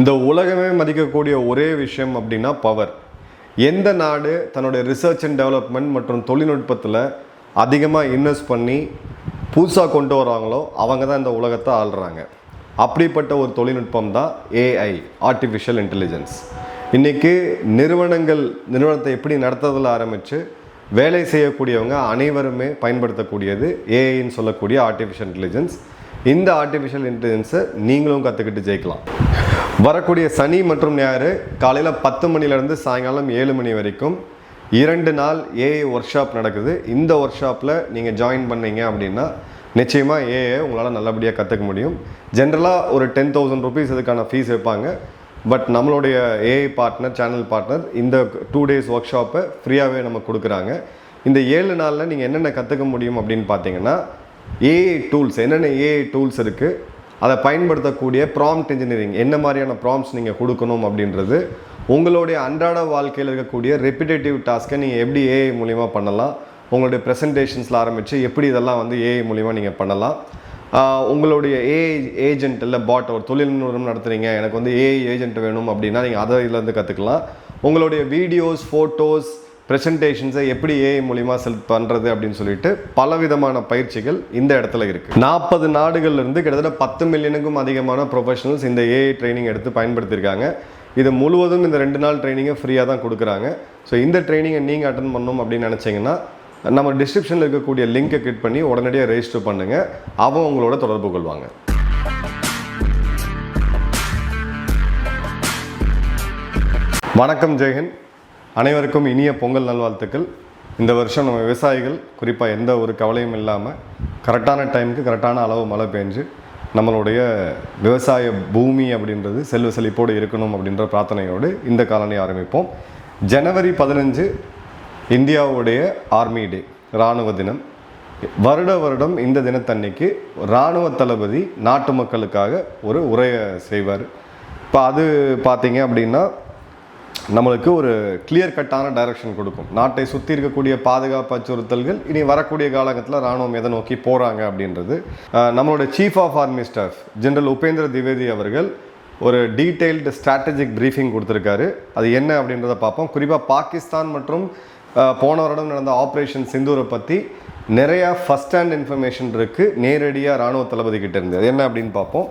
இந்த உலகமே மதிக்கக்கூடிய ஒரே விஷயம் அப்படின்னா பவர் எந்த நாடு தன்னுடைய ரிசர்ச் அண்ட் டெவலப்மெண்ட் மற்றும் தொழில்நுட்பத்தில் அதிகமாக இன்வெஸ்ட் பண்ணி புதுசாக கொண்டு வராங்களோ அவங்க தான் இந்த உலகத்தை ஆள்றாங்க. அப்படிப்பட்ட ஒரு தொழில்நுட்பம் தான் ஏஐ ஆர்டிஃபிஷியல் இன்டெலிஜென்ஸ் இன்றைக்கி நிறுவனங்கள் நிறுவனத்தை எப்படி நடத்துறதில் ஆரம்பித்து வேலை செய்யக்கூடியவங்க அனைவருமே பயன்படுத்தக்கூடியது ஏஐன்னு சொல்லக்கூடிய ஆர்டிஃபிஷியல் இன்டெலிஜென்ஸ் இந்த ஆர்டிஃபிஷியல் இன்டெலிஜென்ஸை நீங்களும் கற்றுக்கிட்டு ஜெயிக்கலாம். வரக்கூடிய சனி மற்றும் ஞாயிறு காலையில் பத்து மணிலேருந்து சாயங்காலம் ஏழு மணி வரைக்கும் இரண்டு நாள் ஏஐ ஒர்க் ஷாப் நடக்குது. இந்த ஒர்க் ஷாப்பில் நீங்கள் ஜாயின் பண்ணீங்க அப்படின்னா நிச்சயமாக ஏஐ உங்களால் நல்லபடியாக கற்றுக்க முடியும். ஜென்ரலாக ஒரு டென் தௌசண்ட் ருபீஸ் இதுக்கான ஃபீஸ் வைப்பாங்க பட் நம்மளுடைய ஏஐ பார்ட்னர் சேனல் பார்ட்னர் இந்த டூ டேஸ் ஒர்க் ஷாப்பை ஃப்ரீயாகவே நம்ம கொடுக்குறாங்க. இந்த ஏழு நாளில் நீங்கள் என்னென்ன கற்றுக்க முடியும் அப்படின்னு பார்த்தீங்கன்னா ஏஐ டூல்ஸ் என்னென்ன ஏஐ டூல்ஸ் இருக்குது அதை பயன்படுத்தக்கூடிய ப்ராம்ப்ட் இன்ஜினியரிங் என்ன மாதிரியான ப்ராம்ப்ட்ஸ் நீங்கள் கொடுக்கணும் அப்படின்றது உங்களுடைய அன்றாட வாழ்க்கையில் இருக்கக்கூடிய ரெப்பிடேட்டிவ் டாஸ்க்கை நீங்கள் எப்படி ஏஐ மூலிமா பண்ணலாம் உங்களுடைய ப்ரெசன்டேஷன்ஸில் ஆரம்பித்து எப்படி இதெல்லாம் வந்து ஏஐ மூலிமா நீங்கள் பண்ணலாம். உங்களுடைய ஏஐ ஏஜென்ட் இல்லை பாட் ஒரு தொழில் நிறுவனம் நடத்துகிறீங்க எனக்கு வந்து ஏஐ ஏஜென்ட் வேணும் அப்படின்னா நீங்கள் அதை இதுலேருந்து கற்றுக்கலாம் உங்களுடைய வீடியோஸ் ஃபோட்டோஸ் ப்ரெசன்டேஷன்ஸை எப்படி ஏஐ மூலிமா செல் பண்ணுறது அப்படின்னு சொல்லிட்டு பலவிதமான பயிற்சிகள் இந்த இடத்துல இருக்குது நாற்பது நாடுகள்லேருந்து கிட்டத்தட்ட பத்து மில்லியனுக்கும் அதிகமான ப்ரொஃபஷனல்ஸ் இந்த ஏஐ ட்ரைனிங் எடுத்து பயன்படுத்தியிருக்காங்க. இது முழுவதும் இந்த ரெண்டு நாள் ட்ரைனிங்கை ஃப்ரீயாக தான் கொடுக்குறாங்க. ஸோ இந்த ட்ரைனிங்கை நீங்கள் அட்டன் பண்ணணும் அப்படின்னு நினச்சிங்கன்னா நம்ம டிஸ்கிரிப்ஷனில் இருக்கக்கூடிய லிங்க்கை கிளிக் பண்ணி உடனடியாக ரெஜிஸ்டர் பண்ணுங்கள் அவங்க உங்களோட தொடர்பு கொள்வாங்க. வணக்கம் ஜெயஹிந்த். அனைவருக்கும் இனிய பொங்கல் நல்வாழ்த்துக்கள். இந்த வருஷம் நம்ம விவசாயிகள் குறிப்பாக எந்த ஒரு கவலையும் இல்லாமல் கரெக்டான டைமுக்கு கரெக்டான அளவு மழை பெஞ்சு நம்மளுடைய விவசாய பூமி அப்படின்றது செல்வ செழிப்போடு இருக்கணும் அப்படின்ற பிரார்த்தனையோடு இந்த காலனி ஆரம்பிப்போம். ஜனவரி பதினஞ்சு இந்தியாவுடைய ஆர்மி டே இராணுவ தினம். வருட வருடம் இந்த தினத்தன்னைக்கு இராணுவ தளபதி நாட்டு மக்களுக்காக ஒரு உரையை செய்வார். இப்போ அது பார்த்தீங்க அப்படின்னா நம்மளுக்கு ஒரு கிளியர் கட்டான டைரக்ஷன் கொடுக்கும். நாட்டை சுற்றி இருக்கக்கூடிய பாதுகாப்பு அச்சுறுத்தல்கள் இனி வரக்கூடிய காலகட்டத்தில் ராணுவம் எதை நோக்கி போகிறாங்க அப்படின்றது. நம்மளோட chief of army staff general Upendra Dwivedi அவர்கள் ஒரு டீட்டெயில்டு ஸ்ட்ராட்டஜிக் ப்ரீஃபிங் கொடுத்துருக்காரு. அது என்ன அப்படின்றத பார்ப்போம். குறிப்பாக பாகிஸ்தான் மற்றும் போன வருடம் நடந்த ஆப்ரேஷன் சிந்தூரை பற்றி நிறையா ஃபஸ்ட் ஹேண்ட் இன்ஃபர்மேஷன் இருக்குது நேரடியாக ராணுவ தளபதி கிட்டே இருந்து. அது என்ன அப்படின்னு பார்ப்போம்.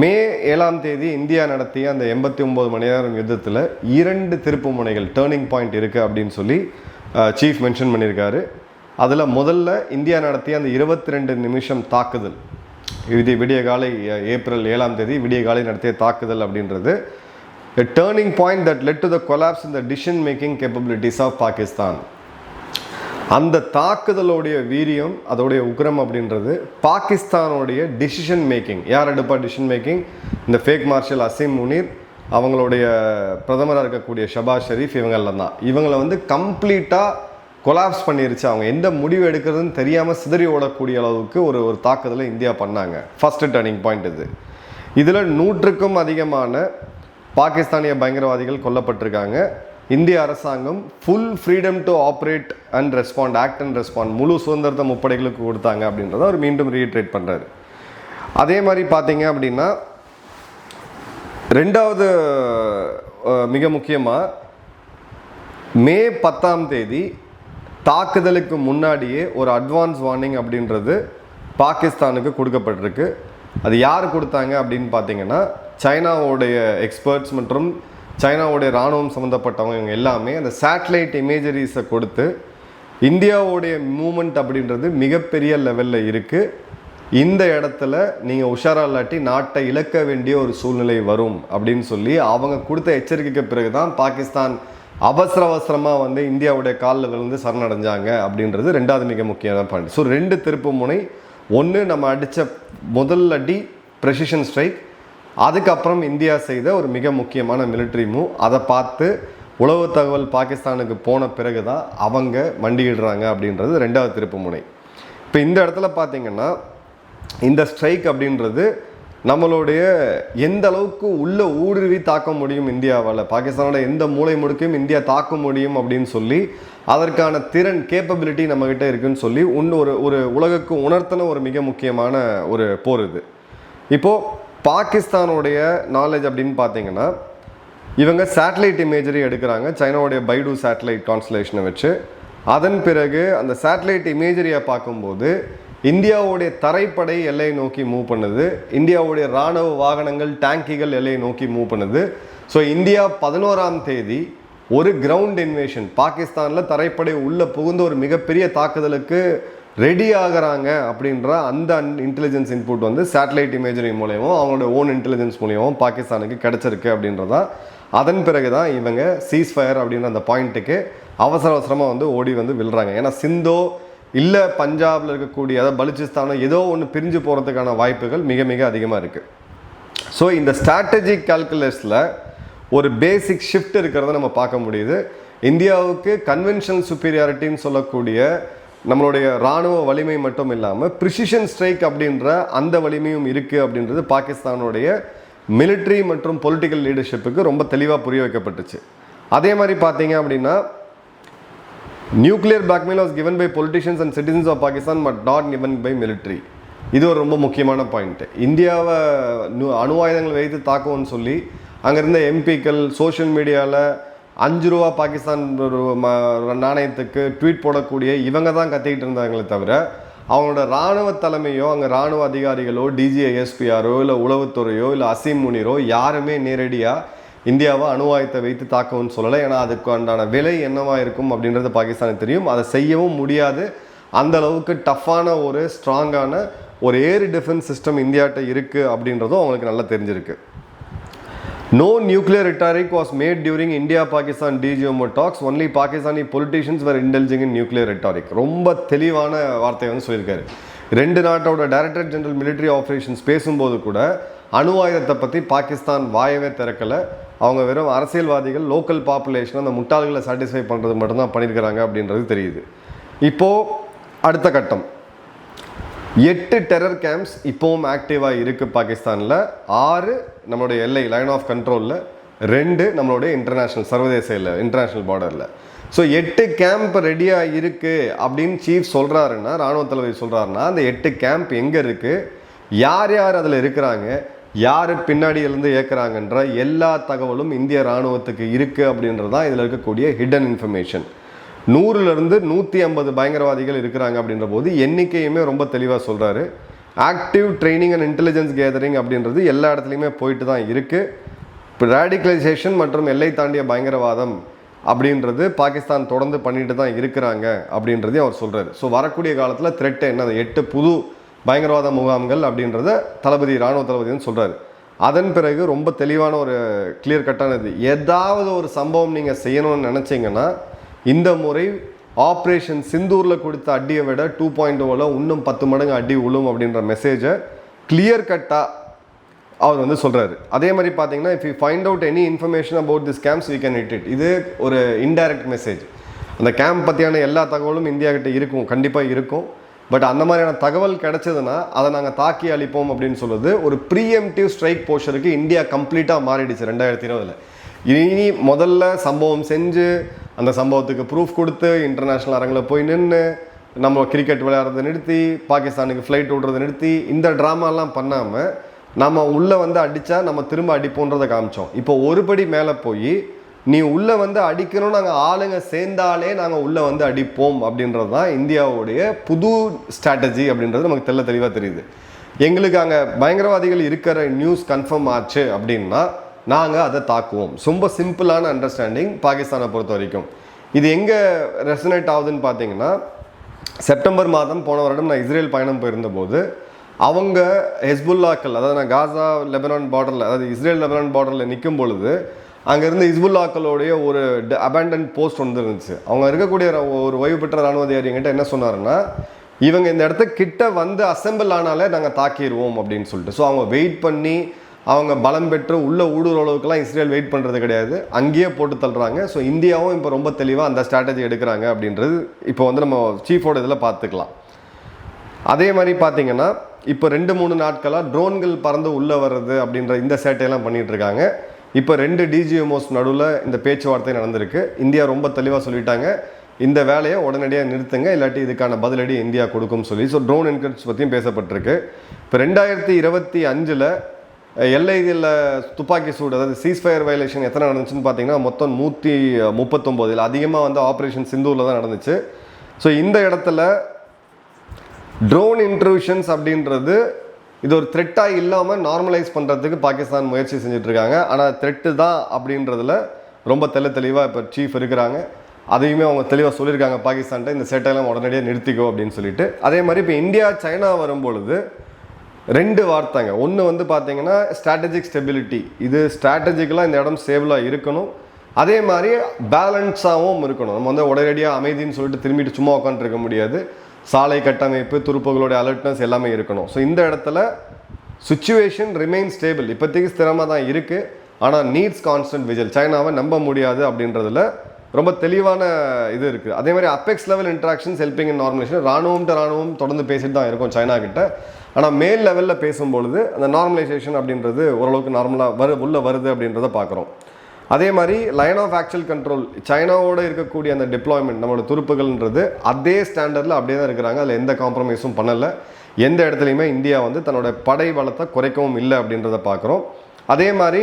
மே ஏழாம் தேதி இந்தியா நடத்திய அந்த எண்பத்தி ஒம்பது மணி நேரம் யுத்தத்தில் இரண்டு திருப்பு முனைகள் டேர்னிங் பாயிண்ட் இருக்குது அப்படின்னு சொல்லி சீஃப் மென்ஷன் பண்ணியிருக்காரு. அதில் முதல்ல இந்தியா நடத்திய அந்த இருபத்தி ரெண்டு நிமிஷம் தாக்குதல். இது விடிய காலை ஏப்ரல் ஏழாம் தேதி விடிய காலை நடத்திய தாக்குதல் அப்படின்றது. Turning point that led to the collapse இந்த decision making capabilities of Pakistan அந்த தாக்குதலோடைய வீரியம் அதோடைய உக்ரம் அப்படின்றது பாகிஸ்தானுடைய டிசிஷன் மேக்கிங் யார் எடுப்பா டிசிஷன் மேக்கிங் இந்த ஃபேக் மார்ஷல் அசீம் முனீர் அவங்களுடைய பிரதமராக இருக்கக்கூடிய ஷபாஸ் ஷெரீஃப் இவங்கெல்லாம் தான். இவங்களை வந்து கம்ப்ளீட்டாக கொலாப்ஸ் பண்ணிருச்சு அவங்க. எந்த முடிவு எடுக்கிறதுன்னு தெரியாமல் சிதறி ஓடக்கூடிய அளவுக்கு ஒரு ஒரு தாக்குதலை இந்தியா பண்ணாங்க. ஃபஸ்ட்டு டர்னிங் பாயிண்ட் இது. இதில் நூற்றுக்கும் அதிகமான பாகிஸ்தானிய பயங்கரவாதிகள் கொல்லப்பட்டிருக்காங்க. இந்திய அரசாங்கம் full freedom to operate and respond act and respond முழு சுதந்திரத்தை முப்படைகளுக்கு கொடுத்தாங்க அப்படின்றத அவர் மீண்டும் ரீட்ரேட் பண்ணுறாரு அதே மாதிரி பார்த்தீங்க அப்படின்னா ரெண்டாவது மிக முக்கியமாக மே பத்தாம் தேதி தாக்குதலுக்கு முன்னாடியே ஒரு அட்வான்ஸ் வார்னிங் அப்படின்றது பாகிஸ்தானுக்கு கொடுக்கப்பட்டிருக்கு. அது யார் கொடுத்தாங்க அப்படின்னு பார்த்தீங்கன்னா சைனாவுடைய எக்ஸ்பர்ட்ஸ் மற்றும் சைனாவுடைய இராணுவம் சம்மந்தப்பட்டவங்க இவங்க எல்லாமே அந்த சேட்டலைட் இமேஜரிஸை கொடுத்து இந்தியாவுடைய மூமெண்ட் அப்படின்றது மிகப்பெரிய லெவலில் இருக்குது இந்த இடத்துல நீங்கள் உஷாரா இல்லாட்டி நாட்டை இழக்க வேண்டிய ஒரு சூழ்நிலை வரும் அப்படின்னு சொல்லி அவங்க கொடுத்த எச்சரிக்கைக்கு பிறகு தான் பாகிஸ்தான் அவசர அவசரமாக வந்து இந்தியாவுடைய காலில் விழுந்து சரணடைஞ்சாங்க அப்படின்றது ரெண்டாவது மிக முக்கியமான பாயிண்ட் ஸோ ரெண்டு திருப்பு முனை. ஒன்று நம்ம அடித்த முதல் அடி ப்ரெசிஷன் ஸ்ட்ரைக் அதுக்கப்புறம் இந்தியா செய்த ஒரு மிக முக்கியமான மிலிட்ரி மூவ் அதை பார்த்து உளவு தகவல் பாகிஸ்தானுக்கு போன பிறகு தான் அவங்க மண்டியிடுறாங்க அப்படின்றது ரெண்டாவது திருப்பு முனை இப்போ இந்த இடத்துல பார்த்தீங்கன்னா இந்த ஸ்ட்ரைக் அப்படின்றது நம்மளுடைய எந்த அளவுக்கு உள்ள ஊடுருவி தாக்க முடியும் இந்தியாவால் பாகிஸ்தானோட எந்த மூலை முடுக்கையும் இந்தியா தாக்க முடியும் அப்படின்னு சொல்லி அதற்கான திறன் கேப்பபிலிட்டி நம்மக்கிட்ட இருக்குன்னு சொல்லி உன் ஒரு ஒரு உலகுக்கு உணர்த்தின ஒரு மிக முக்கியமான ஒரு போர் இது. இப்போது பாகிஸ்தானுடைய நாலேஜ் அப்படின்னு பார்த்தீங்கன்னா இவங்க சேட்டலைட் இமேஜரி எடுக்கிறாங்க. சைனாவுடைய பைடு சேட்டலைட் கான்ஸ்டலேஷனை வச்சு. அதன் பிறகு அந்த சேட்டலைட் இமேஜரியை பார்க்கும்போது இந்தியாவுடைய தரைப்படை எல்லையை நோக்கி மூவ் பண்ணுது. இந்தியாவுடைய இராணுவ வாகனங்கள் டேங்கிகள் எல்லையை நோக்கி மூவ் பண்ணுது. ஸோ இந்தியா பதினோராம் தேதி ஒரு கிரவுண்ட் இன்வேஷன் பாகிஸ்தானில் தரைப்படை உள்ளே புகுந்த ஒரு மிகப்பெரிய தாக்குதலுக்கு ரெடி ஆகிறாங்க அப்படின்ற அந்த இன்டெலிஜென்ஸ் இன்புட் வந்து சேட்டலைட் இமேஜரி மூலியமும் அவங்களோட ஓன் இன்டெலிஜென்ஸ் மூலியமும் பாகிஸ்தானுக்கு கிடச்சிருக்கு அப்படின்றதான் அதன் பிறகு தான் இவங்க சீஸ் ஃபயர் அப்படின்ற அந்த பாயிண்ட்டுக்கு அவசர அவசரமாக வந்து ஓடி வந்து விழுறாங்க. ஏன்னா சிந்தோ இல்லை பஞ்சாபில் இருக்கக்கூடிய அதாவது பலுச்சிஸ்தானோ ஏதோ ஒன்று பிரிஞ்சு போகிறதுக்கான வாய்ப்புகள் மிக மிக அதிகமாக இருக்குது ஸோ இந்த ஸ்ட்ராட்டஜிக் கால்குலேஷனில் ஒரு பேசிக் ஷிஃப்ட் இருக்கிறத நம்ம பார்க்க முடியுது. இந்தியாவுக்கு கன்வென்ஷனல் சுப்பீரியாரிட்டின்னு சொல்லக்கூடிய நம்மளுடைய இராணுவ வலிமை மட்டும் இல்லாமல் ப்ரிசிஷன் ஸ்ட்ரைக் அப்படின்ற அந்த வலிமையும் இருக்குது அப்படின்றது பாகிஸ்தானுடைய மிலிட்ரி மற்றும் பொலிட்டிக்கல் லீடர்ஷிப்புக்கு ரொம்ப தெளிவாக புரிய வைக்கப்பட்டுச்சு. அதே மாதிரி பார்த்தீங்க அப்படின்னா nuclear blackmail was given by politicians and citizens of Pakistan but not given by military இது ஒரு ரொம்ப முக்கியமான பாயிண்ட்டு இந்தியாவை அணு ஆயுதங்கள் வைத்து தாக்குவோம்னு சொல்லி அங்கே இருந்த எம்பிக்கள் சோஷியல் மீடியாவில் அஞ்சு ரூபா பாகிஸ்தான் ஒரு நாணயத்துக்கு ட்வீட் போடக்கூடிய இவங்க தான் கத்திக்கிட்டு இருந்தாங்களே தவிர அவங்களோட இராணுவ தலைமையோ அங்கே இராணுவ அதிகாரிகளோ டிஜிஐஎஸ்பிஆரோ இல்லை உளவுத்துறையோ இல்லை அசீம் முனிரோ யாருமே நேரடியாக இந்தியாவை அணுவாயத்தை வைத்து தாக்கவும் சொல்லலை. ஏன்னா அதுக்கு உண்டான விலை என்னவாக இருக்கும் அப்படின்றது பாகிஸ்தானுக்கு தெரியும். அதை செய்யவும் முடியாது. அந்த அளவுக்கு டஃப்பான ஒரு ஸ்ட்ராங்கான ஒரு ஏர் டிஃபென்ஸ் சிஸ்டம் இந்தியாட்ட இருக்குது அப்படின்றதும் அவங்களுக்கு நல்லா தெரிஞ்சிருக்கு. No nuclear rhetoric was made during India-Pakistan DGMO talks. Only Pakistani politicians were indulging in nuclear rhetoric. ரொம்ப தெளிவான வார்த்தையை வந்து சொல்லியிருக்காரு ரெண்டு நாட்டோட டைரக்டர் ஜெனரல் மிலிட்ரி ஆப்ரேஷன்ஸ் பேசும்போது கூட அணு ஆயுதத்தை பற்றி பாகிஸ்தான் வாயவே திறக்கலை அவங்க வெறும் அரசியல்வாதிகள் லோக்கல் பாப்புலேஷன் அந்த முட்டாள்களை சாட்டிஸ்ஃபை பண்ணுறது மட்டும்தான் பண்ணியிருக்கிறாங்க அப்படின்றது தெரியுது இப்போது அடுத்த கட்டம் எட்டு டெரர் கேம்ப்ஸ் இப்போவும் ஆக்டிவாக இருக்குது பாகிஸ்தானில். ஆறு நம்மளுடைய எல்லை லைன் ஆஃப் கண்ட்ரோலில் ரெண்டு நம்மளுடைய இன்டர்நேஷ்னல் சர்வதேச இல்லை இன்டர்நேஷ்னல் பார்டரில் ஸோ எட்டு கேம்ப் ரெடியாக இருக்குது அப்படின்னு சீஃப் சொல்கிறாருன்னா ராணுவ தளபதி சொல்கிறாருன்னா அந்த எட்டு கேம்ப் எங்கே இருக்குது யார் யார் அதில் இருக்கிறாங்க? யார் பின்னாடியிலேருந்து இருந்து இயக்குறாங்கன்ற எல்லா தகவலும் இந்திய ராணுவத்துக்கு இருக்குது அப்படின்றது தான் இதில் இருக்கக்கூடிய ஹிடன் இன்ஃபர்மேஷன் நூறுலேருந்து நூற்றி ஐம்பது பயங்கரவாதிகள் இருக்கிறாங்க அப்படின்ற போது எண்ணிக்கையுமே ரொம்ப தெளிவாக சொல்கிறாரு active training and intelligence gathering அப்படின்றது எல்லா இடத்துலையுமே போயிட்டு தான் இருக்குது இப்போ ரேடிகலைசேஷன் மற்றும் எல்லை தாண்டிய பயங்கரவாதம் அப்படின்றது பாகிஸ்தான் தொடர்ந்து பண்ணிட்டு தான் இருக்கிறாங்க அப்படின்றதையும் அவர் சொல்கிறார் ஸோ வரக்கூடிய காலத்தில் த்ரெட் என்ன எட்டு புது பயங்கரவாத முகாம்கள் அப்படின்றத தளபதி இராணுவ தளபதினு சொல்கிறார் அதன் பிறகு ரொம்ப தெளிவான ஒரு கிளியர் கட்டானது ஏதாவது ஒரு சம்பவம் நீங்கள் செய்யணும்னு நினச்சிங்கன்னா இந்த முறை ஆப்ரேஷன் சிந்தூரில் கொடுத்த அடியை விட டூ பாயிண்ட் ஓவில் இன்னும் பத்து மடங்கு அடி உழும் அப்படின்ற மெசேஜை கிளியர் கட்டாக அவர் வந்து சொல்கிறாரு அதே மாதிரி பார்த்தீங்கன்னா if you find out any information about this camps we can it it இது ஒரு இன்டைரக்ட் மெசேஜ் அந்த கேம்ப் பற்றியான எல்லா தகவலும் இந்தியா கிட்ட இருக்கும் கண்டிப்பாக இருக்கும். பட் அந்த மாதிரியான தகவல் கிடைச்சதுன்னா அதை நாங்கள் தாக்கி அளிப்போம் அப்படின்னு சொல்லுறது ஒரு ப்ரீஎம்டிவ் ஸ்ட்ரைக் போஷருக்கு இந்தியா கம்ப்ளீட்டாக மாறிடுச்சு ரெண்டாயிரத்தி இருபதில். இனி முதல்ல சம்பவம் செஞ்சு அந்த சம்பவத்துக்கு ப்ரூஃப் கொடுத்து இன்டர்நேஷ்னல் அரங்கில் போய் நின்று நம்ம கிரிக்கெட் விளையாடுறதை நிறுத்தி பாகிஸ்தானுக்கு ஃப்ளைட் விடுறதை நிறுத்தி இந்த ட்ராமாலாம் பண்ணாமல் நம்ம உள்ளே வந்து அடித்தா நம்ம திரும்ப அடிப்போன்றதை காமிச்சோம். இப்போ ஒரு படி மேலே போய் நீ உள்ளே வந்து அடிக்கணும் நாங்கள் ஆளுங்க சேர்ந்தாலே நாங்கள் உள்ளே வந்து அடிப்போம் அப்படின்றது தான் இந்தியாவுடைய புது ஸ்ட்ராட்டஜி அப்படின்றது நமக்கு தெள்ள தெளிவாக தெரியுது. எங்களுக்கு அங்கே பயங்கரவாதிகள் இருக்கிற நியூஸ் கன்ஃபார்ம் ஆச்சு அப்படின்னா நாங்கள் அதை தாக்குவோம். ரொம்ப சிம்பிளான அண்டர்ஸ்டாண்டிங் பாகிஸ்தானை பொறுத்த வரைக்கும் இது எங்கே ரெசனேட் ஆகுதுன்னு பார்த்தீங்கன்னா செப்டம்பர் மாதம் போன வருடம் நான் இஸ்ரேல் பயணம் போயிருந்தபோது அவங்க ஹெஸ்புல்லாக்கள் அதாவது நான் காசா லெபனான் பார்டரில் அதாவது இஸ்ரேல் லெபனான் பார்டரில் நிற்கும் பொழுது அங்கேருந்து ஹிஸ்புல்லாக்களுடைய ஒரு அபேண்டன் போஸ்ட் ஒன்று இருந்துச்சு. அவங்க இருக்கக்கூடிய ஒரு ஓய்வு பெற்ற ராணுவ அதிகாரி என்கிட்ட என்ன சொன்னாருன்னா இவங்க இந்த இடத்த கிட்ட வந்து அசெம்பிள் ஆனாலே நாங்கள் தாக்கிடுவோம் அப்படின்னு சொல்லிட்டு. ஸோ அவங்க வெயிட் பண்ணி அவங்க பலம் பெற்று உள்ள ஊடுற அளவுக்குலாம் இஸ்ரேல் வெயிட் பண்ணுறது கிடையாது. அங்கேயே போட்டு தள்ளுறாங்க. ஸோ இந்தியாவும் இப்போ ரொம்ப தெளிவாக அந்த ஸ்ட்ராட்டஜி எடுக்கிறாங்க அப்படின்றது இப்போ வந்து நம்ம சீஃபோட இதில் பார்த்துக்கலாம். அதே மாதிரி பார்த்தீங்கன்னா இப்போ ரெண்டு மூணு நாட்களாக ட்ரோன்கள் பறந்து உள்ளே வர்றது அப்படின்ற இந்த சேட்டையெல்லாம் பண்ணிகிட்ருக்காங்க இப்போ ரெண்டு டிஜிஎம்ஓஸ் நடுவில் இந்த பேச்சுவார்த்தை நடந்திருக்கு. இந்தியா ரொம்ப தெளிவாக சொல்லிட்டாங்க. இந்த வேலையை உடனடியாக நிறுத்துங்க. இல்லாட்டி இதுக்கான பதிலடி இந்தியா கொடுக்கும் சொல்லி. ஸோ ட்ரோன் என்கரேஜ் பற்றியும் பேசப்பட்டிருக்கு. இப்போ ரெண்டாயிரத்தி இருபத்தி அஞ்சில் எல்லையில் துப்பாக்கி சூடு அதாவது சீஸ்ஃபயர் வயலேஷன் எத்தனை நடந்துச்சுன்னு பார்த்தீங்கன்னா மொத்தம் நூற்றி முப்பத்தொம்போதில் அதிகமாக வந்து ஆப்ரேஷன் சிந்தூரில் தான் நடந்துச்சு. ஸோ இந்த இடத்துல ட்ரோன் இன்ட்ரூஷன்ஸ் அப்படின்றது இது ஒரு த்ரெட்டாக இல்லாமல் நார்மலைஸ் பண்ணுறதுக்கு பாகிஸ்தான் முயற்சி செஞ்சிட்ருக்காங்க. ஆனால் த்ரெட்டு தான் அப்படின்றதுல ரொம்ப தெள்ள தெளிவாக இப்போ சீஃப் இருக்கிறாங்க. அதையுமே அவங்க தெளிவாக சொல்லியிருக்காங்க பாகிஸ்தான்கிட்ட. இந்த சேட்டையெல்லாம் உடனடியாக நிறுத்திக்கோ அப்படின்னு சொல்லிட்டு. அதே மாதிரி இப்போ இந்தியா சைனா வரும்பொழுது ரெண்டு வார்த்தைங்க. ஒன்று வந்து பார்த்தீங்கன்னா ஸ்ட்ராட்டஜிக் ஸ்டெபிலிட்டி இது ஸ்ட்ராட்டஜிக்கலாக இந்த இடம் ஸ்டேபிளாக இருக்கணும். அதே மாதிரி பேலன்ஸாகவும் இருக்கணும். நம்ம வந்து உடனடியாக அமைதின்னு சொல்லிட்டு திரும்பிட்டு சும்மா உட்காந்துருக்க முடியாது. சாலை கட்டமைப்பு துருப்புகளுடைய அலர்ட்னஸ் எல்லாமே இருக்கணும். ஸோ இந்த இடத்துல சுச்சுவேஷன் ரிமைன் ஸ்டேபிள் இப்போதைக்கு ஸ்திரமாக தான் இருக்குது ஆனால் நீட்ஸ் கான்ஸ்டன்ட் விஜில் சைனாவை நம்ப முடியாது அப்படின்றதுல ரொம்ப தெளிவான இது இருக்குது அதே மாதிரி apex level interactions helping in normalisation ராணுவம் ராணுவம் தொடர்ந்து பேசிட்டு தான் இருக்கும் சைனா கிட்ட. ஆனால் மேல் லெவலில் பேசும்பொழுது அந்த நார்மலைசேஷன் அப்படின்றது ஓரளவுக்கு நார்மலாக வரு உள்ளே வருது அப்படின்றத பார்க்குறோம் அதே மாதிரி லைன் ஆஃப் ஆக்சுவல் கண்ட்ரோல் சைனாவோட இருக்கக்கூடிய அந்த டிப்ளாய்மெண்ட் நம்மளோட துருப்புகள்ன்றது அதே ஸ்டாண்டர்டில் அப்படியே தான் இருக்கிறாங்க. அதில் எந்த காம்ப்ரமைஸும் பண்ணலை. எந்த இடத்துலையுமே இந்தியா வந்து தன்னோட படை பலத்தை குறைக்கவும் இல்லை அப்படின்றத பார்க்குறோம் அதே மாதிரி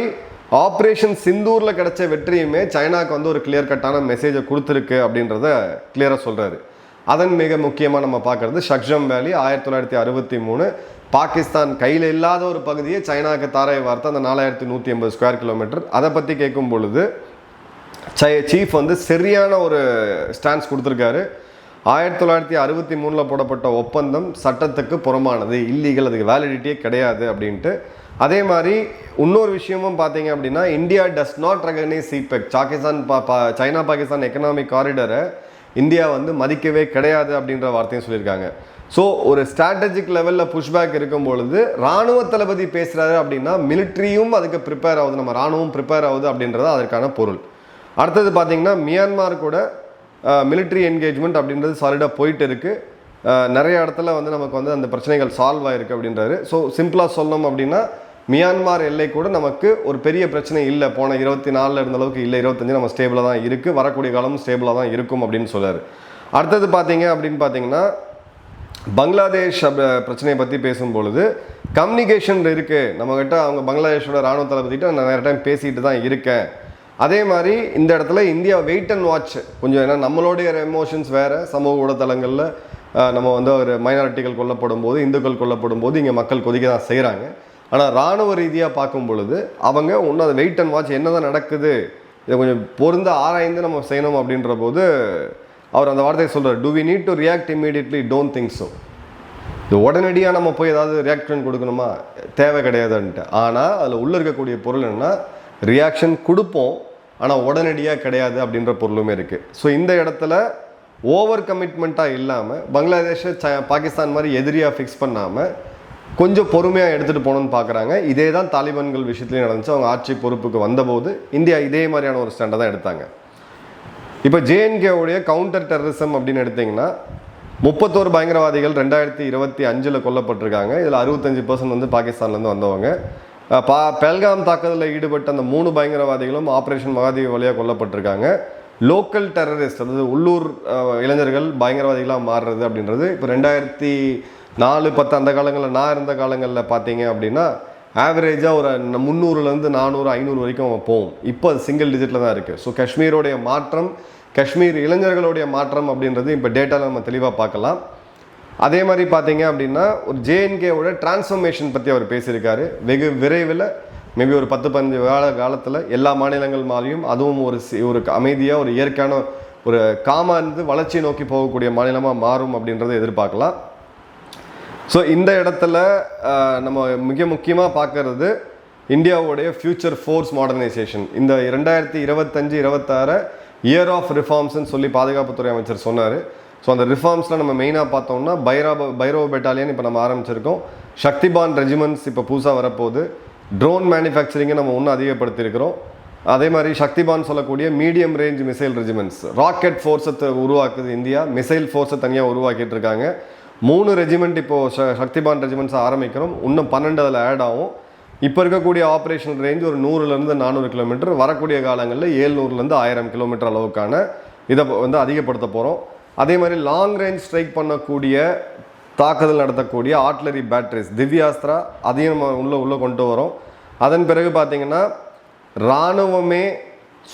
ஆப்ரேஷன் சிந்தூரில் கிடைச்ச வெற்றியுமே சைனாவுக்கு வந்து ஒரு கிளியர் கட்டான மெசேஜை கொடுத்துருக்கு அப்படின்றத கிளியராக சொல்கிறாரு அதன் மிக முக்கியமாக நம்ம பார்க்குறது ஷக்ஜம் வேலி ஆயிரத்தி தொள்ளாயிரத்தி அறுபத்தி மூணு பாகிஸ்தான் கையில் இல்லாத ஒரு பகுதியை சைனாக்கு தாரை வார்த்தை அந்த நாலாயிரத்தி நூற்றி எண்பது ஸ்கொயர் கிலோமீட்டர் அதை பற்றி கேட்கும் பொழுது சை சீஃப் வந்து சரியான ஒரு ஸ்டான்ஸ் கொடுத்துருக்காரு. ஆயிரத்தி தொள்ளாயிரத்தி அறுபத்தி மூணில் போடப்பட்ட ஒப்பந்தம் சட்டத்துக்கு புறமானது இல்லீகல் அதுக்கு வேலிடிட்டியே கிடையாது அப்படின்ட்டு அதே மாதிரி இன்னொரு விஷயமும் பார்த்தீங்க அப்படின்னா India does not recognise CPEC Pakistan பா பா சைனா பாகிஸ்தான் எக்கனாமிக் காரிடரை இந்தியா வந்து மதிக்கவே கிடையாது அப்படின்ற வார்த்தையும் சொல்லியிருக்காங்க. ஸோ ஒரு ஸ்ட்ராட்டஜிக் லெவலில் புஷ்பேக் இருக்கும் பொழுது ராணுவ தளபதி பேசுகிறாரு அப்படின்னா மிலிட்ரியும் அதுக்கு ப்ரிப்பேர் ஆகுது. நம்ம ராணுவம் ப்ரிப்பேர் ஆகுது அப்படின்றது அதற்கான பொருள். அடுத்தது பார்த்தீங்கன்னா மியான்மார் கூட மிலிட்ரி என்கேஜ்மெண்ட் அப்படின்றது சாலிடாக போயிட்டு இருக்குது நிறைய இடத்துல வந்து நமக்கு வந்து அந்த பிரச்சனைகள் சால்வ் ஆயிருக்கு அப்படின்றாரு. ஸோ சிம்பிளாக சொல்லணும் அப்படின்னா மியான்மார் எல்லை கூட நமக்கு ஒரு பெரிய பிரச்சனை இல்லை. போன இருபத்தி நாலில் இருந்த அளவுக்கு இல்லை. இருபத்தஞ்சு நம்ம ஸ்டேபிளாக தான் இருக்குது வரக்கூடிய காலமும் ஸ்டேபிளாக தான் இருக்கும் அப்படின்னு சொல்கிறார் அடுத்தது பார்த்தீங்க அப்படின்னு பார்த்தீங்கன்னா பங்களாதேஷ் அப்~ பிரச்சனையை பற்றி பேசும்பொழுது கம்யூனிகேஷன் இருக்குது நம்மக்கிட்ட அவங்க பங்களாதேஷோட இராணுவ தளபதிகிட்ட நான் நிறைய டைம் பேசிகிட்டு தான் இருக்கேன். அதே மாதிரி இந்த இடத்துல இந்தியா வெயிட் அண்ட் வாட்ச் கொஞ்சம் ஏன்னா நம்மளுடைய எமோஷன்ஸ் வேறு சமூக ஊடகத்தலங்களில் நம்ம வந்து ஒரு மைனாரிட்டிகள் கொல்லப்படும் போது இந்துக்கள் கொல்லப்படும் போது இங்கே மக்கள் கொதிக்க தான் செய்கிறாங்க ஆனால் ராணுவ ரீதியாக பார்க்கும் பொழுது அவங்க ஒன்று அதை வெயிட் அண்ட் வாட்ச் என்ன தான் நடக்குது இதை கொஞ்சம் பொருந்த ஆராய்ந்து நம்ம செய்யணும் அப்படின்ற போது அவர் அந்த வார்த்தையை சொல்கிறார் do we need to react immediately don't think so இது உடனடியாக நம்ம போய் ஏதாவது ரியாக்ஷன் கொடுக்கணுமா? தேவை கிடையாதுன்ட்டு. ஆனால் அதில் உள்ளே இருக்கக்கூடிய பொருள் என்னன்னா ரியாக்ஷன் கொடுப்போம் ஆனால் உடனடியாக கிடையாது அப்படின்ற பொருளுமே இருக்குது ஸோ இந்த இடத்துல ஓவர் கமிட்மெண்ட்டாக இல்லாமல் பங்களாதேஷை ச பாகிஸ்தான் மாதிரி எதிரியாக ஃபிக்ஸ் பண்ணாமல் கொஞ்சம் பொறுமையாக எடுத்துகிட்டு போகணும்னு பார்க்குறாங்க இதே தான் தாலிபான்கள் விஷயத்துலையும் நடந்துச்சு. அவங்க ஆட்சி பொறுப்புக்கு வந்தபோது இந்தியா இதே மாதிரியான ஒரு ஸ்டாண்டை தான் எடுத்தாங்க. இப்போ ஜேஎன்கேவுடைய கவுண்டர் டெரரிசம் அப்படின்னு எடுத்திங்கன்னா முப்பத்தோரு பயங்கரவாதிகள் ரெண்டாயிரத்தி இருபத்தி அஞ்சில் கொல்லப்பட்டிருக்காங்க. இதில் அறுபத்தஞ்சு பர்சன்ட் வந்து பாகிஸ்தான்லேருந்து வந்தவங்க. பா பெல்காம் தாக்குதலில் ஈடுபட்ட அந்த மூணு பயங்கரவாதிகளும் ஆப்ரேஷன் மகாதேவி வழியாக கொல்லப்பட்டிருக்காங்க. லோக்கல் டெரரிஸ்ட் அதாவது உள்ளூர் இளைஞர்கள் பயங்கரவாதிகளாக மாறுறது அப்படின்றது இப்போ ரெண்டாயிரத்தி நாலு பத்து அந்த காலங்களில் நான் இருந்த காலங்களில் பார்த்தீங்க அப்படின்னா ஆவரேஜாக ஒரு முந்நூறுலேருந்து நானூறு ஐநூறு வரைக்கும் போகும் இப்போ அது சிங்கிள் டிஜிட்டில் தான் இருக்குது ஸோ காஷ்மீரோடைய மாற்றம் காஷ்மீர் இளைஞர்களுடைய மாற்றம் அப்படின்றது இப்போ டேட்டாவில் நம்ம தெளிவாக பார்க்கலாம் அதே மாதிரி பார்த்தீங்க அப்படின்னா ஒரு ஜேஎன்கேவோட டிரான்ஸ்ஃபர்மேஷன் பற்றி அவர் பேசியிருக்காரு. வெகு விரைவில் மேபி ஒரு பத்து பதினஞ்சு கால காலத்தில் எல்லா மாநிலங்கள் மாதிரியும் அதுவும் ஒரு சி- ஒரு அமைதியாக ஒரு இயற்கையான ஒரு காமாக இருந்து வளர்ச்சியை நோக்கி போகக்கூடிய மாநிலமாக மாறும் அப்படின்றத எதிர்பார்க்கலாம். ஸோ இந்த இடத்துல நம்ம மிக முக்கியமாக பார்க்கறது இந்தியாவுடைய ஃபியூச்சர் ஃபோர்ஸ் மாடர்னைசேஷன் இந்த ரெண்டாயிரத்தி இருபத்தஞ்சு இருபத்தாறு இயர் ஆஃப் ரிஃபார்ம்ஸ்னு சொல்லி பாதுகாப்புத்துறை அமைச்சர் சொன்னார். ஸோ அந்த ரிஃபார்ம்ஸில் நம்ம மெயினாக பார்த்தோம்னா பைரா பைரோ பெட்டாலியன் இப்போ நம்ம ஆரம்பிச்சிருக்கோம். சக்திபான் ரெஜிமெண்ட்ஸ் இப்போ புதுசாக வரப்போகுது. ட்ரோன் மேனுஃபேக்சரிங்கை நம்ம இன்னும் அதிகப்படுத்தியிருக்கிறோம். அதே மாதிரி சக்திபான் சொல்லக்கூடிய medium range missile regiments rocket ஃபோர்ஸை உருவாக்குது இந்தியா. மிசைல் ஃபோர்ஸை தனியாக உருவாக்கிட்டு இருக்காங்க. மூணு ரெஜிமெண்ட் இப்போது ச- சக்திபான் ரெஜிமெண்ட்ஸ் ஆரம்பிக்கிறோம். இன்னும் பன்னெண்டு அதில் ஆட் ஆகும். இப்போ இருக்கக்கூடிய ஆப்ரேஷன் ரேஞ்ச் ஒரு நூறுலேருந்து நானூறு கிலோமீட்டர் வரக்கூடிய காலங்களில் ஏழ்நூறுலேருந்து ஆயிரம் கிலோமீட்டர் அளவுக்கான இதை வந்து அதிகப்படுத்த போகிறோம் அதே மாதிரி லாங் ரேஞ்ச் ஸ்ட்ரைக் பண்ணக்கூடிய தாக்குதல் நடத்தக்கூடிய ஆர்ட்லரி பேட்டரிஸ் திவ்யாஸ்திரா அதையும் நம்ம உள்ளே உள்ளே கொண்டு வரோம். அதன் பிறகு பார்த்திங்கன்னா இராணுவமே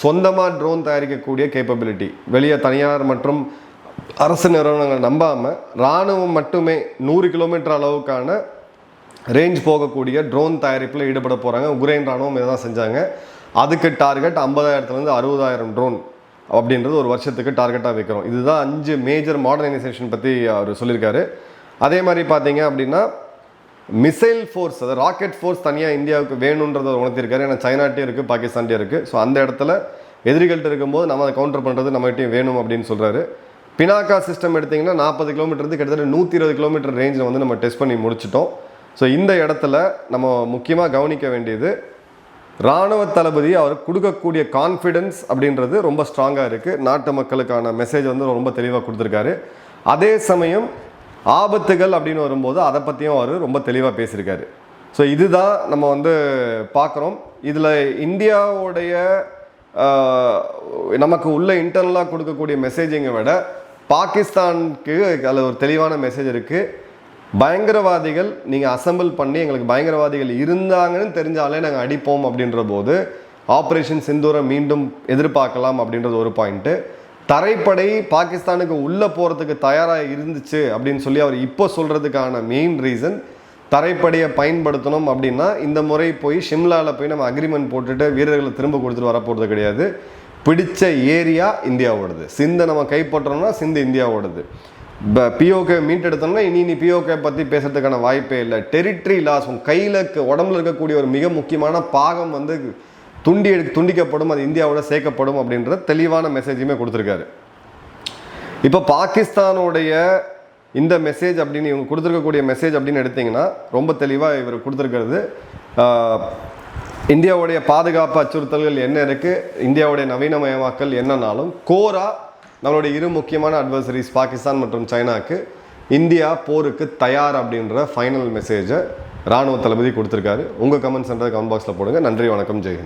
சொந்தமாக ட்ரோன் தயாரிக்கக்கூடிய கேப்பபிலிட்டி வெளியே தனியார் மற்றும் அரசு நிறுவனங்கள் நம்பாமல் இராணுவம் மட்டுமே நூறு கிலோமீட்டர் அளவுக்கான ரேஞ்ச் போகக்கூடிய ட்ரோன் தயாரிப்பில் ஈடுபட போகிறாங்க உக்ரைன் இராணுவம் இதை தான் செஞ்சாங்க. அதுக்கு டார்கெட் ஐம்பதாயிரத்துலேருந்து அறுபதாயிரம் ட்ரோன் அப்படின்றது ஒரு வருஷத்துக்கு டார்கெட்டாக வைக்கிறோம். இதுதான் அஞ்சு மேஜர் மாடர்னைசேஷன் பற்றி அவர் சொல்லியிருக்காரு. அதே மாதிரி பார்த்தீங்க அப்படின்னா மிசைல் ஃபோர்ஸ் அதாவது ராக்கெட் ஃபோர்ஸ் தனியாக இந்தியாவுக்கு வேணுன்றதை உணர்த்திருக்காரு. ஏன்னா சைனாட்டே இருக்குது பாகிஸ்தான்ட்டே இருக்குது ஸோ அந்த இடத்துல எதிரிகள்கிட்ட இருக்கும்போது நம்ம அதை கவுண்டர் பண்ணுறது நம்மகிட்டையும் வேணும் அப்படின்னு சொல்கிறாரு பினாக்கா சிஸ்டம் எடுத்திங்கன்னா நாற்பது கிலோமீட்டர் கிட்டத்தட்ட நூற்றி இருபது கிலோமீட்டர் ரேஞ்சில் வந்து நம்ம டெஸ்ட் பண்ணி முடிச்சிட்டோம். ஸோ இந்த இடத்துல நம்ம முக்கியமாக கவனிக்க வேண்டியது ராணுவ தளபதி அவர் கொடுக்கக்கூடிய கான்ஃபிடென்ஸ் அப்படின்றது ரொம்ப ஸ்ட்ராங்காக இருக்குது நாட்டு மக்களுக்கான மெசேஜ் வந்து ரொம்ப தெளிவாக கொடுத்துருக்காரு. அதே சமயம் ஆபத்துகள் அப்படின்னு வரும்போது அதை பற்றியும் அவர் ரொம்ப தெளிவாக பேசியிருக்காரு. ஸோ இதுதான் நம்ம வந்து பார்க்குறோம். இதில் இந்தியாவுடைய நமக்கு உள்ள இன்டர்னலாக கொடுக்கக்கூடிய மெசேஜிங்கை விட பாகிஸ்தானுக்கு அதில் ஒரு தெளிவான மெசேஜ் இருக்குது பயங்கரவாதிகள் நீங்கள் அசம்பிள் பண்ணி எங்களுக்கு பயங்கரவாதிகள் இருந்தாங்கன்னு தெரிஞ்சாலே நாங்கள் அடிப்போம் அப்படின்ற போது ஆப்ரேஷன் சிந்தூரை மீண்டும் எதிர்பார்க்கலாம் அப்படின்றது ஒரு பாயிண்ட்டு தரைப்படை பாகிஸ்தானுக்கு உள்ளே போகிறதுக்கு தயாராக இருந்துச்சு அப்படின்னு சொல்லி அவர் இப்போ சொல்கிறதுக்கான மெயின் ரீசன் தரைப்படையை பயன்படுத்தணும் அப்படின்னா இந்த முறை போய் ஷிம்லாவில் போய் நம்ம அக்ரிமெண்ட் போட்டுட்டு வீரர்களை திரும்ப கொடுத்துட்டு வரப்போகிறது கிடையாது. பிடித்த ஏரியா இந்தியாவோடது. சிந்தை நம்ம கைப்பற்றோம்னா சிந்து இந்தியாவோடது. இப்போ பிஓகே மீட்டெடுத்தோம்னா இனி நீ பிஓகே பற்றி பேசுறதுக்கான வாய்ப்பே இல்லை. டெரிட்டரி லாஸ் உன் கையில் உடம்புல இருக்கக்கூடிய ஒரு மிக முக்கியமான பாகம் வந்து துண்டி எடு துண்டிக்கப்படும் அது இந்தியாவோட சேர்க்கப்படும் அப்படின்ற தெளிவான மெசேஜுமே கொடுத்துருக்காரு. இப்போ பாகிஸ்தானுடைய இந்த மெசேஜ் அப்படின்னு இவங்க கொடுத்துருக்கக்கூடிய மெசேஜ் அப்படின்னு எடுத்தீங்கன்னா ரொம்ப தெளிவாக இவர் கொடுத்துருக்கிறது இந்தியாவுடைய பாதுகாப்பு அச்சுறுத்தல்கள் என்ன இருக்குது இந்தியாவுடைய நவீனமயமாக்கல் என்னன்னாலும் கோரா நம்மளுடைய இரு முக்கியமான அட்வர்சரிஸ் பாகிஸ்தான் மற்றும் சைனாவுக்கு இந்தியா போருக்கு தயார் அப்படின்ற ஃபைனல் மெசேஜை ராணுவ தளபதி கொடுத்துருக்காரு. உங்கள் கமெண்ட்ஸ் கமெண்ட் பாக்ஸில் போடுங்க. நன்றி வணக்கம் ஜெய்ஹிந்த்